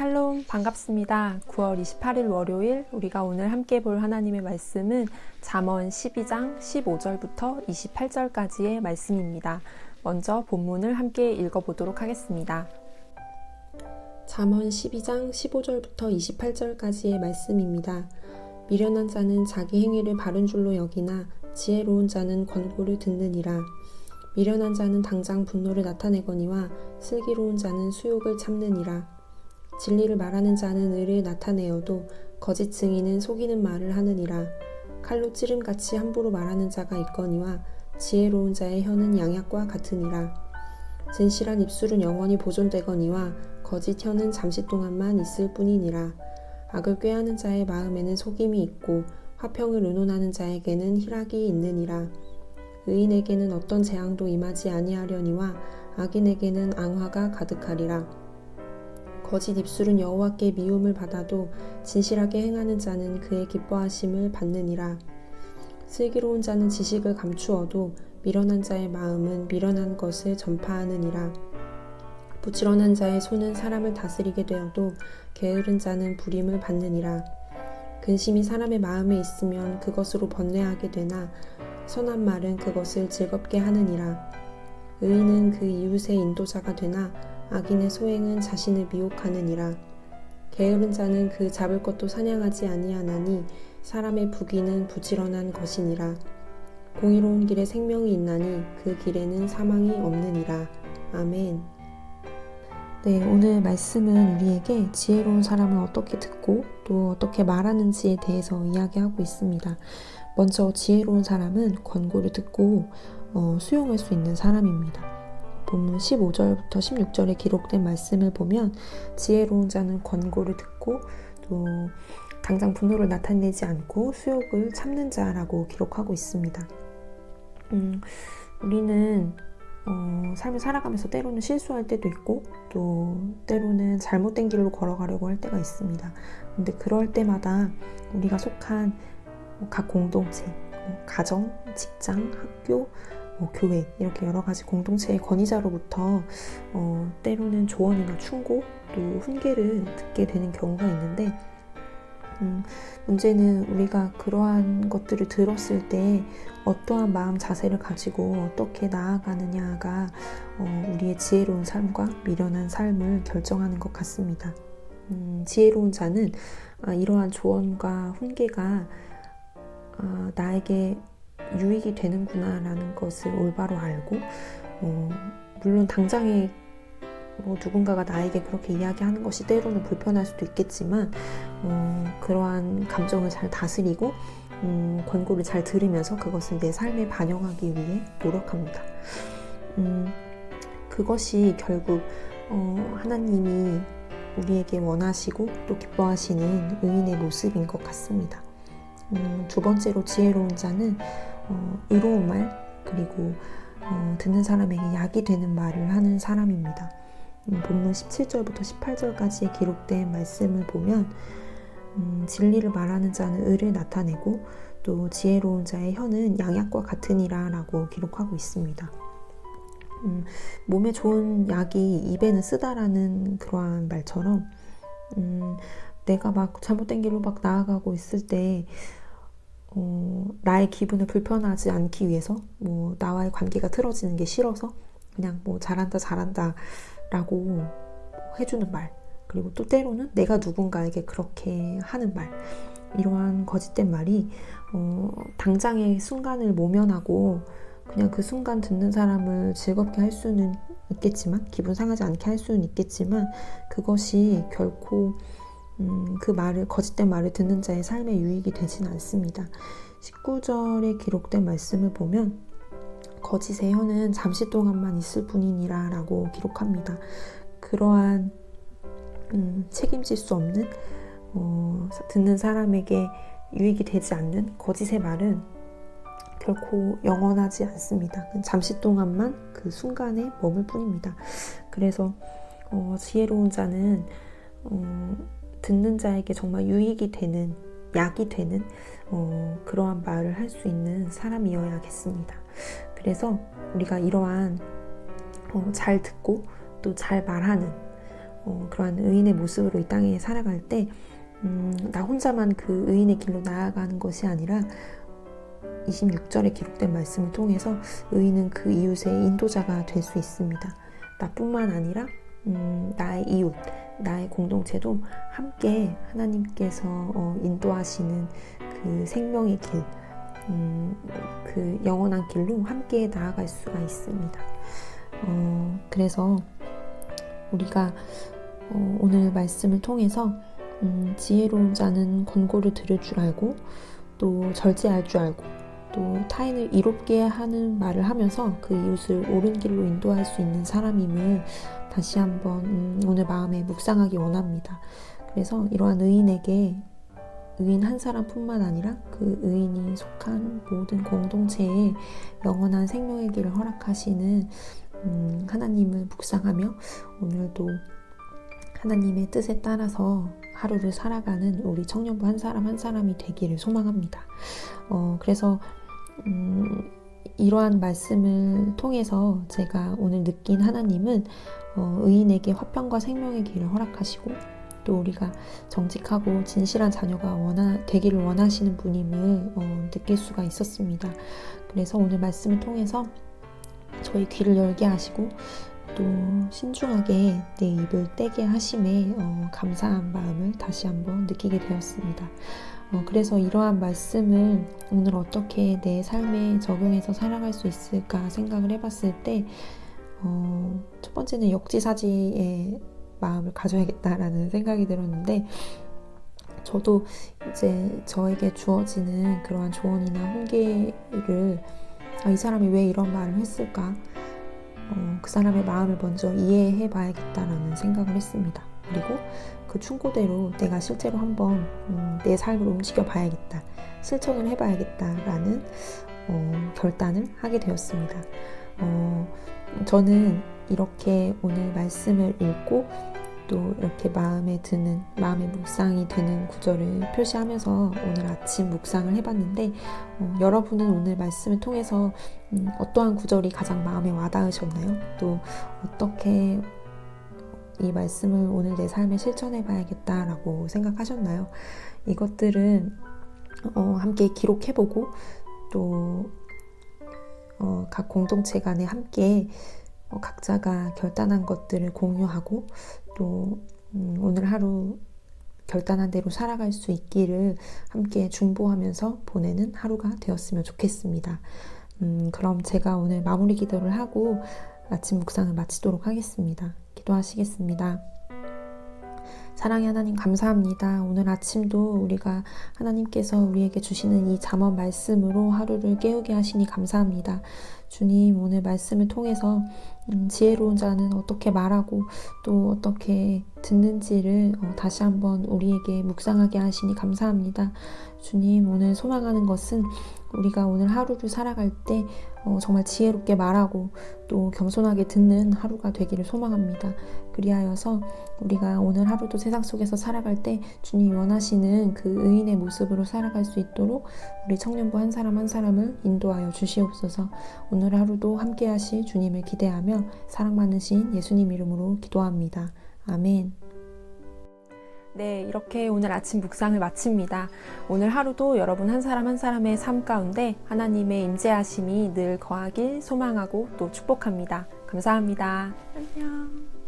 샬롬 반갑습니다. 9월 28일 월요일 우리가 오늘 함께 볼 하나님의 말씀은 잠언 12장 15절부터 28절까지의 말씀입니다. 먼저 본문을 함께 읽어 보도록 하겠습니다. 잠언 12장 15절부터 28절까지의 말씀입니다. 미련한 자는 자기 행위를 바른 줄로 여기나 지혜로운 자는 권고를 듣느니라. 미련한 자는 당장 분노를 나타내거니와 슬기로운 자는 수욕을 참느니라. 진리를 말하는 자는 의를 나타내어도 거짓 증인은 속이는 말을 하느니라. 칼로 찌름같이 함부로 말하는 자가 있거니와 지혜로운 자의 혀는 양약과 같으니라. 진실한 입술은 영원히 보존되거니와 거짓 혀는 잠시 동안만 있을 뿐이니라. 악을 꾀하는 자의 마음에는 속임이 있고 화평을 의논하는 자에게는 희락이 있느니라. 의인에게는 어떤 재앙도 임하지 아니하려니와 악인에게는 앙화가 가득하리라. 거짓 입술은 여호와께 미움을 받아도 진실하게 행하는 자는 그의 기뻐하심을 받느니라. 슬기로운 자는 지식을 감추어도 미련한 자의 마음은 미련한 것을 전파하느니라. 부지런한 자의 손은 사람을 다스리게 되어도 게으른 자는 부림을 받느니라. 근심이 사람의 마음에 있으면 그것으로 번뇌하게 되나 선한 말은 그것을 즐겁게 하느니라. 의인은 그 이웃의 인도자가 되나 악인의 소행은 자신을 미혹하느니라. 게으른 자는 그 잡을 것도 사냥하지 아니하나니 사람의 부귀는 부지런한 것이니라. 공의로운 길에 생명이 있나니 그 길에는 사망이 없느니라. 아멘. 네, 오늘 말씀은 우리에게 지혜로운 사람은 어떻게 듣고 또 어떻게 말하는지에 대해서 이야기하고 있습니다. 먼저 지혜로운 사람은 권고를 듣고 어, 수용할 수 있는 사람입니다. 본문 15절부터 16절에 기록된 말씀을 보면 지혜로운 자는 권고를 듣고 또 당장 분노를 나타내지 않고 수욕을 참는 자라고 기록하고 있습니다. 음, 우리는 어, 삶을 살아가면서 때로는 실수할 때도 있고 또 때로는 잘못된 길로 걸어가려고 할 때가 있습니다. 근데 그럴 때마다 우리가 속한 각 공동체, 뭐 가정, 직장, 학교, 뭐 교회 이렇게 여러 가지 공동체의 권위자로부터 어, 때로는 조언이나 충고 또 훈계를 듣게 되는 경우가 있는데 음, 문제는 우리가 그러한 것들을 들었을 때 어떠한 마음 자세를 가지고 어떻게 나아가느냐가 어, 우리의 지혜로운 삶과 미련한 삶을 결정하는 것 같습니다. 음, 지혜로운 자는 아, 이러한 조언과 훈계가 아, 나에게 유익이 되는구나라는 것을 올바로 알고 어, 물론 당장에 뭐 누군가가 나에게 그렇게 이야기하는 것이 때로는 불편할 수도 있겠지만 어, 그러한 감정을 잘 다스리고 음, 권고를 잘 들으면서 그것을 내 삶에 반영하기 위해 노력합니다. 음, 그것이 결국 어, 하나님이 우리에게 원하시고 또 기뻐하시는 의인의 모습인 것 같습니다. 음, 두 번째로 지혜로운 자는 어, 의로운 말 그리고 어, 듣는 사람에게 약이 되는 말을 하는 사람입니다. 음, 본문 17절부터 18절까지 기록된 말씀을 보면 음, 진리를 말하는 자는 의를 나타내고 또 지혜로운 자의 혀는 양약과 같으니라 라고 기록하고 있습니다. 음, 몸에 좋은 약이 입에는 쓰다라는 그러한 말처럼 음, 내가 막 잘못된 길로 막 나아가고 있을 때 어, 나의 기분을 불편하지 않기 위해서 뭐 나와의 관계가 틀어지는 게 싫어서 그냥 뭐 잘한다 잘한다 라고 해주는 말. 그리고 또 때로는 내가 누군가에게 그렇게 하는 말. 이러한 거짓된 말이 어, 당장의 순간을 모면하고 그냥 그 순간 듣는 사람을 즐겁게 할 수는 있겠지만 기분 상하지 않게 할 수는 있겠지만 그것이 결코 음, 그 말을 거짓된 말을 듣는 자의 삶에 유익이 되지는 않습니다. 19절에 기록된 말씀을 보면 거짓의 혀는 잠시 동안만 있을 뿐이니라 라고 기록합니다. 그러한 음, 책임질 수 없는 어, 듣는 사람에게 유익이 되지 않는 거짓의 말은 결코 영원하지 않습니다. 잠시 동안만 그 순간에 머물 뿐입니다. 그래서 어, 지혜로운 자는 어, 듣는 자에게 정말 유익이 되는 약이 되는 어, 그러한 말을 할 수 있는 사람이어야겠습니다. 그래서 우리가 이러한 어, 잘 듣고 또 잘 말하는 어, 그러한 의인의 모습으로 이 땅에 살아갈 때, 음, 나 혼자만 그 의인의 길로 나아가는 것이 아니라 26절에 기록된 말씀을 통해서 의인은 그 이웃의 인도자가 될 수 있습니다. 나뿐만 아니라 음, 나의 이웃, 나의 공동체도 함께 하나님께서 어, 인도하시는 그 생명의 길, 음, 그 영원한 길로 함께 나아갈 수가 있습니다. 어, 그래서 우리가 어, 오늘 말씀을 통해서 음, 지혜로운 자는 권고를 들을 줄 알고 또 절제할 줄 알고 또 타인을 이롭게 하는 말을 하면서 그 이웃을 옳은 길로 인도할 수 있는 사람임을 다시 한번 음, 오늘 마음에 묵상하기 원합니다. 그래서 이러한 의인에게 의인 한 사람뿐만 아니라 그 의인이 속한 모든 공동체에 영원한 생명의 길을 허락하시는 음, 하나님을 묵상하며 오늘도 하나님의 뜻에 따라서 하루를 살아가는 우리 청년부 한 사람 한 사람이 되기를 소망합니다. 어, 그래서 음, 이러한 말씀을 통해서 제가 오늘 느낀 하나님은 어, 의인에게 화평과 생명의 길을 허락하시고 또 우리가 정직하고 진실한 자녀가 원하, 되기를 원하시는 분임을 어, 느낄 수가 있었습니다. 그래서 오늘 말씀을 통해서 저희 귀를 열게 하시고 또 신중하게 내 입을 떼게 하심에 어, 감사한 마음을 다시 한번 느끼게 되었습니다. 어, 그래서 이러한 말씀을 오늘 어떻게 내 삶에 적용해서 살아갈 수 있을까 생각을 해봤을 때, 어, 첫 번째는 역지사지의 마음을 가져야겠다라는 생각이 들었는데, 저도 이제 저에게 주어지는 그러한 조언이나 훈계를 아, 이 사람이 왜 이런 말을 했을까? 어, 그 사람의 마음을 먼저 이해해 봐야겠다라는 생각을 했습니다. 그리고 그 충고대로 내가 실제로 한번 음, 내 삶을 움직여 봐야겠다. 실천을 해 봐야겠다라는 어, 결단을 하게 되었습니다. 어, 저는 이렇게 오늘 말씀을 읽고 또 이렇게 마음에 드는 마음의 묵상이 되는 구절을 표시하면서 오늘 아침 묵상을 해봤는데 어, 여러분은 오늘 말씀을 통해서 음, 어떠한 구절이 가장 마음에 와닿으셨나요? 또 어떻게 이 말씀을 오늘 내 삶에 실천해 봐야겠다라고 생각하셨나요? 이것들은 어, 함께 기록해보고 또 어, 각 공동체 간에 함께 어, 각자가 결단한 것들을 공유하고 또 음, 오늘 하루 결단한 대로 살아갈 수 있기를 함께 중보하면서 보내는 하루가 되었으면 좋겠습니다. 음, 그럼 제가 오늘 마무리 기도를 하고 아침 묵상을 마치도록 하겠습니다. 기도하시겠습니다. 사랑의 하나님 감사합니다. 오늘 아침도 우리가 하나님께서 우리에게 주시는 이 잠언 말씀으로 하루를 깨우게 하시니 감사합니다. 주님 오늘 말씀을 통해서 음, 지혜로운 자는 어떻게 말하고 또 어떻게 듣는지를 어, 다시 한번 우리에게 묵상하게 하시니 감사합니다. 주님 오늘 소망하는 것은 우리가 오늘 하루를 살아갈 때 어, 정말 지혜롭게 말하고 또 겸손하게 듣는 하루가 되기를 소망합니다. 그리하여서 우리가 오늘 하루도 세상 속에서 살아갈 때 주님 원하시는 그 의인의 모습으로 살아갈 수 있도록 우리 청년부 한 사람 한 사람을 인도하여 주시옵소서 오늘 하루도 함께 하실 주님을 기대하며 사랑 많으신 예수님 이름으로 기도합니다. 아멘. 네, 이렇게 오늘 아침 묵상을 마칩니다. 오늘 하루도 여러분 한 사람 한 사람의 삶 가운데 하나님의 임재하심이 늘 거하길 소망하고 또 축복합니다. 감사합니다. 안녕.